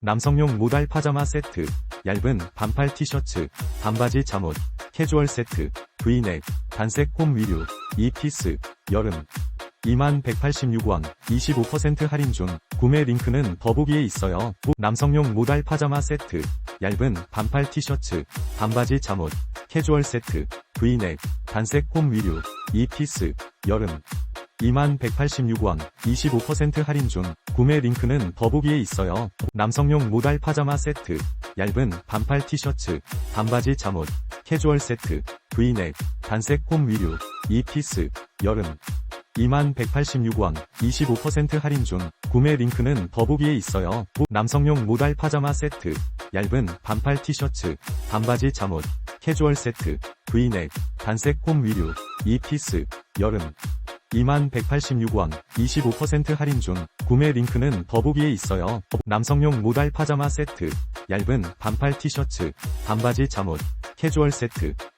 남성용 모달 파자마 세트, 얇은 반팔 티셔츠, 반바지 잠옷, 캐주얼 세트, 브이넥, 단색 홈 위류, 2피스, 여름. 2186원, 25% 할인 중, 구매 링크는 더보기에 있어요. 남성용 모달 파자마 세트, 얇은 반팔 티셔츠, 반바지 잠옷, 캐주얼 세트, 브이넥, 단색 홈 위류, 2피스, 여름. 2186원, 25% 할인 중, 구매 링크는 더보기에 있어요. 남성용 모달 파자마 세트, 얇은 반팔 티셔츠, 반바지 잠옷, 캐주얼 세트, 브이넥, 단색 홈 위류, 2피스, 여름. 2186원, 25% 할인 중, 구매 링크는 더보기에 있어요. 남성용 모달 파자마 세트, 얇은 반팔 티셔츠, 반바지 잠옷, 캐주얼 세트, 브이넥, 단색 홈 위류, 2피스, 여름. 2186원, 25% 할인 중, 구매 링크는 더보기에 있어요. 남성용 모달 파자마 세트, 얇은 반팔 티셔츠, 반바지 잠옷, 캐주얼 세트,